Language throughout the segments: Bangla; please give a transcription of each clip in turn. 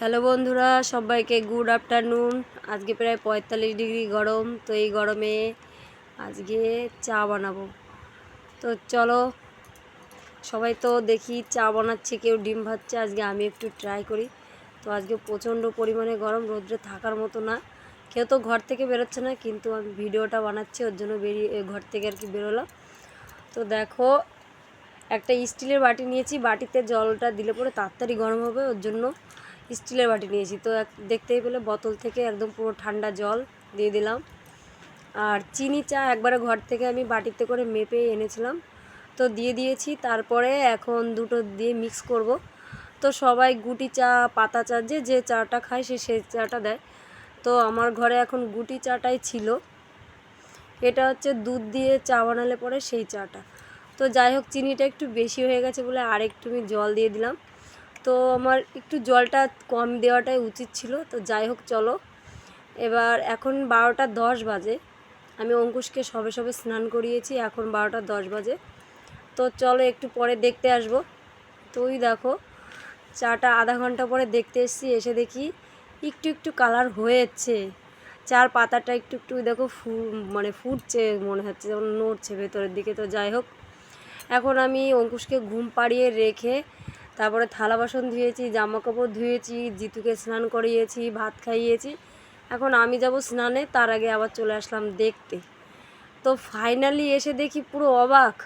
হ্যালো বন্ধুরা, সবাইকে গুড আফটারনুন। আজকে প্রায় পঁয়তাল্লিশ ডিগ্রি গরম, তো এই গরমে আজকে চা বানাবো। তো চলো, সবাই তো দেখি চা বানাচ্ছে, কেউ ডিম ভাজছে, আজকে আমি একটু ট্রাই করি। তো আজকে প্রচণ্ড পরিমাণে গরম, রোদ্রে থাকার মতো না। কেউ তো ঘর থেকে বেরোচ্ছে না, কিন্তু আমি ভিডিওটা বানাচ্ছি, ওর জন্য বেরিয়ে ঘর থেকে আর কি বেরোলাম। তো দেখো, একটা স্টিলের বাটি নিয়েছি, বাটিতে জলটা দিলে পরে তাড়াতাড়ি গরম হবে, ওর জন্য স্টিলের বাটি নিয়েছি। তো দেখতেই পেলে বোতল থেকে একদম পুরো ঠান্ডা জল দিয়ে দিলাম। আর চিনি, চা একবারে ঘর থেকে আমি বাটিতে করে মেপে এনেছিলাম। তো দিয়ে দিয়েছি, তারপরে এখন দুটো দিয়ে মিক্স করব। তো সবাই গুটি চা, পাতা চা, যে যে চাটা খায় সে সে চাটা দেয়। তো আমার ঘরে এখন গুটি চাটাই ছিল। এটা হচ্ছে দুধ দিয়ে চা বানালে পরে সেই চাটা। তো যাই হোক, চিনিটা একটু বেশি হয়ে গেছে বলে আর একটু আমি জল দিয়ে দিলাম। তো আমার একটু জলটা কম দেওয়াটাই উচিত ছিল, তো যাই হোক চলো। এবার এখন বারোটা দশ বাজে। আমি অঙ্কুশকে সবে সবে স্নান করিয়েছি, এখন বারোটা দশ বাজে। তো চলো একটু পরে দেখতে আসব। তুই দেখো, চাটা আধা ঘণ্টা পরে দেখতে এসেছি, এসে দেখি একটু একটু কালার হয়েছে। চার পাতাটা একটু একটু দেখো ফু মানে ফুটছে, মনে হচ্ছে যেমন নড়ছে ভেতরের দিকে। তো যাই হোক, এখন আমি অঙ্কুশকে ঘুম পাড়িয়ে রেখে তারপরে থালা বাসন ধুয়েছি জামা কাপড় ধুয়েছি, জিতুকে স্নান করিয়েছি, ভাত খাইয়েছি। এখন আমি যাব স্নানে, তার আগে আবার চলে আসলাম দেখতে। তো ফাইনালি এসে দেখি পুরো অবাক।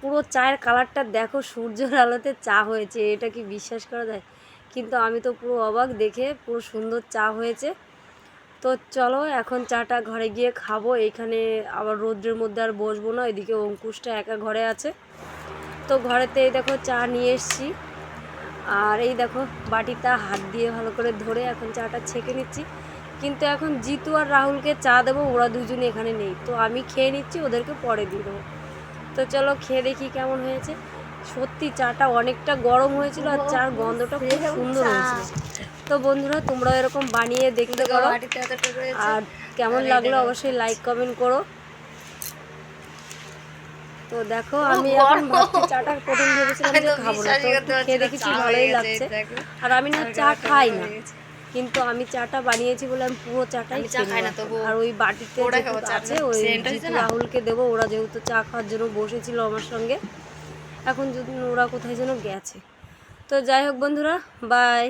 পুরো চায়ের কালারটা দেখো, সূর্যের আলোতে চা হয়েছে, এটা কি বিশ্বাস করা যায়? কিন্তু আমি তো পুরো অবাক দেখে পুরো সুন্দর চা হয়েছে। তো চলো, এখন চাটা ঘরে গিয়ে খাব এইখানে আবার রৌদ্রের মধ্যে আর বসবো না, এদিকে অঙ্কুশটা একা ঘরে আছে। তো ঘরেতে এই দেখো চা নিয়ে এসছি। আর এই দেখো বাটিটা হাত দিয়ে ভালো করে ধরে এখন চাটা ছেঁকে নিচ্ছি। কিন্তু এখন জিতু আর রাহুলকে চা দেবো ওরা দুজনে এখানে নেই। তো আমি খেয়ে নিচ্ছি ওদেরকে পরে দিয়ে দেবো। তো চলো খেয়ে দেখি কেমন হয়েছে। সত্যি চাটা অনেকটা গরম হয়েছিল আর চার গন্ধটা খুব সুন্দর হয়েছিল। তো বন্ধুরা তোমরা এরকম বানিয়ে দেখতে পারো। আর কেমন লাগল অবশ্যই লাইক কমেন্ট করো। তো দেখো আমি এখন চাটা প্রথম ভেবেছিলাম যে খাব না। তো খেয়ে দেখেছি ভালোই লাগছে। আর আমি না চা খাই না কিন্তু আমি চাটা বানিয়েছি বলে আমি পুরো চাটাই খাই না, আর ওই বাটিতে আছে ওই? রাহুলকে দেবো ওরা যেহেতু চা খাওয়ার জন্য বসেছিল আমার সঙ্গে। এখন যদি ওরা কোথায় যেন গেছে। তো যাই হোক বন্ধুরা বাই